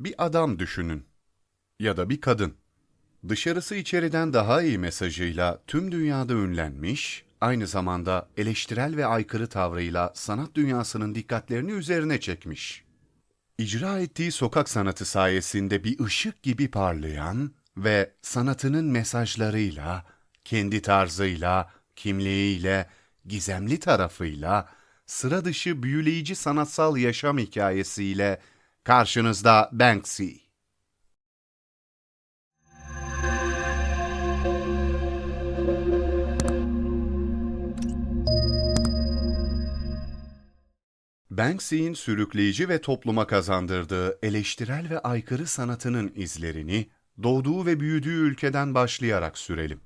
Bir adam düşünün. Ya da bir kadın. Dışarısı içeriden daha iyi mesajıyla tüm dünyada ünlenmiş, aynı zamanda eleştirel ve aykırı tavrıyla sanat dünyasının dikkatlerini üzerine çekmiş. İcra ettiği sokak sanatı sayesinde bir ışık gibi parlayan ve sanatının mesajlarıyla, kendi tarzıyla, kimliğiyle, gizemli tarafıyla, sıra dışı büyüleyici sanatsal yaşam hikayesiyle karşınızda Banksy. Banksy'in sürükleyici ve topluma kazandırdığı eleştirel ve aykırı sanatının izlerini doğduğu ve büyüdüğü ülkeden başlayarak sürelim.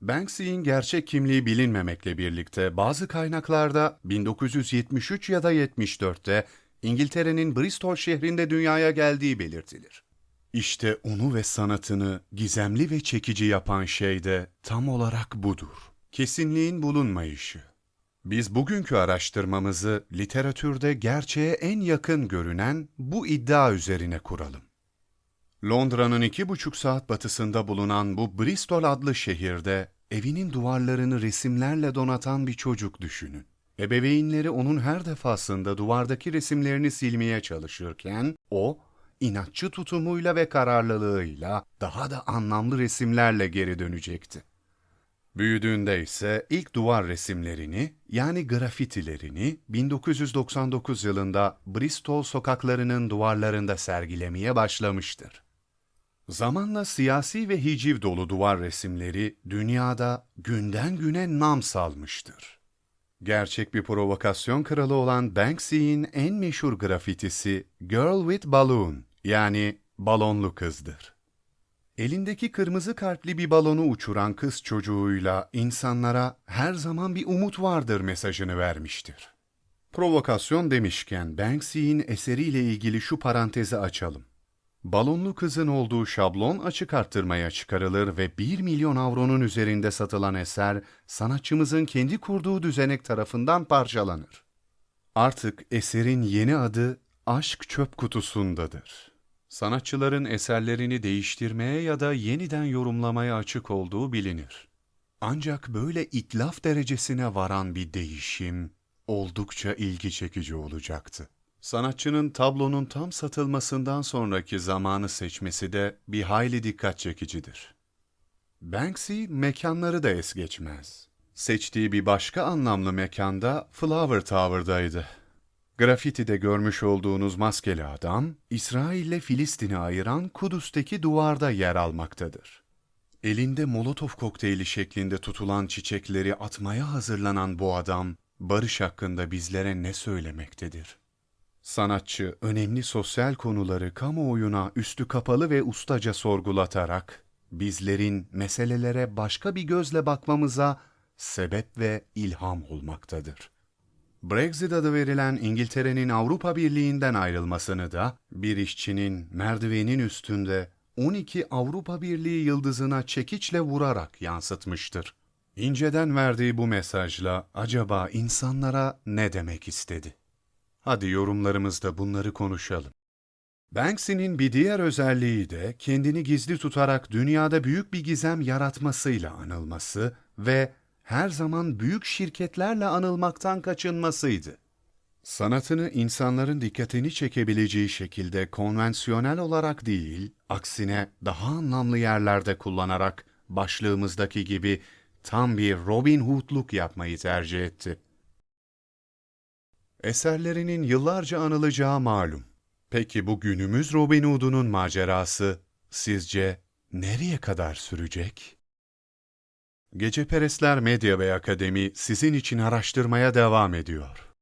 Banksy'in gerçek kimliği bilinmemekle birlikte bazı kaynaklarda 1973 ya da 74'te İngiltere'nin Bristol şehrinde dünyaya geldiği belirtilir. İşte onu ve sanatını gizemli ve çekici yapan şey de tam olarak budur. Kesinliğin bulunmayışı. Biz bugünkü araştırmamızı literatürde gerçeğe en yakın görünen bu iddia üzerine kuralım. Londra'nın iki buçuk saat batısında bulunan bu Bristol adlı şehirde evinin duvarlarını resimlerle donatan bir çocuk düşünün. Ebeveynleri onun her defasında duvardaki resimlerini silmeye çalışırken o inatçı tutumuyla ve kararlılığıyla daha da anlamlı resimlerle geri dönecekti. Büyüdüğünde ise ilk duvar resimlerini yani grafitilerini 1999 yılında Bristol sokaklarının duvarlarında sergilemeye başlamıştır. Zamanla siyasi ve hiciv dolu duvar resimleri dünyada günden güne nam salmıştır. Gerçek bir provokasyon kralı olan Banksy'in en meşhur grafitisi Girl with Balloon yani balonlu kızdır. Elindeki kırmızı kalpli bir balonu uçuran kız çocuğuyla insanlara her zaman bir umut vardır mesajını vermiştir. Provokasyon demişken Banksy'in eseriyle ilgili şu parantezi açalım. Balonlu kızın olduğu şablon açık arttırmaya çıkarılır ve 1 milyon avronun üzerinde satılan eser sanatçımızın kendi kurduğu düzenek tarafından parçalanır. Artık eserin yeni adı Aşk Çöp Kutusundadır. Sanatçıların eserlerini değiştirmeye ya da yeniden yorumlamaya açık olduğu bilinir. Ancak böyle itlaf derecesine varan bir değişim oldukça ilgi çekici olacaktı. Sanatçının tablonun tam satılmasından sonraki zamanı seçmesi de bir hayli dikkat çekicidir. Banksy mekanları da es geçmez. Seçtiği bir başka anlamlı mekanda Flower Tower'daydı. Grafiti'de görmüş olduğunuz maskeli adam, İsrail ile Filistin'i ayıran Kudüs'teki duvarda yer almaktadır. Elinde Molotov kokteyli şeklinde tutulan çiçekleri atmaya hazırlanan bu adam, barış hakkında bizlere ne söylemektedir? Sanatçı önemli sosyal konuları kamuoyuna üstü kapalı ve ustaca sorgulatarak bizlerin meselelere başka bir gözle bakmamıza sebep ve ilham olmaktadır. Brexit adı verilen İngiltere'nin Avrupa Birliği'nden ayrılmasını da bir işçinin merdivenin üstünde 12 Avrupa Birliği yıldızına çekiçle vurarak yansıtmıştır. İnceden verdiği bu mesajla acaba insanlara ne demek istedi? Hadi yorumlarımızda bunları konuşalım. Banksy'nin bir diğer özelliği de kendini gizli tutarak dünyada büyük bir gizem yaratmasıyla anılması ve her zaman büyük şirketlerle anılmaktan kaçınmasıydı. Sanatını insanların dikkatini çekebileceği şekilde konvansiyonel olarak değil, aksine daha anlamlı yerlerde kullanarak başlığımızdaki gibi tam bir Robin Hood'luk yapmayı tercih etti. Eserlerinin yıllarca anılacağı malum. Peki bu günümüz Robin Hood'unun macerası sizce nereye kadar sürecek? Geceperestler Medya ve Akademi sizin için araştırmaya devam ediyor.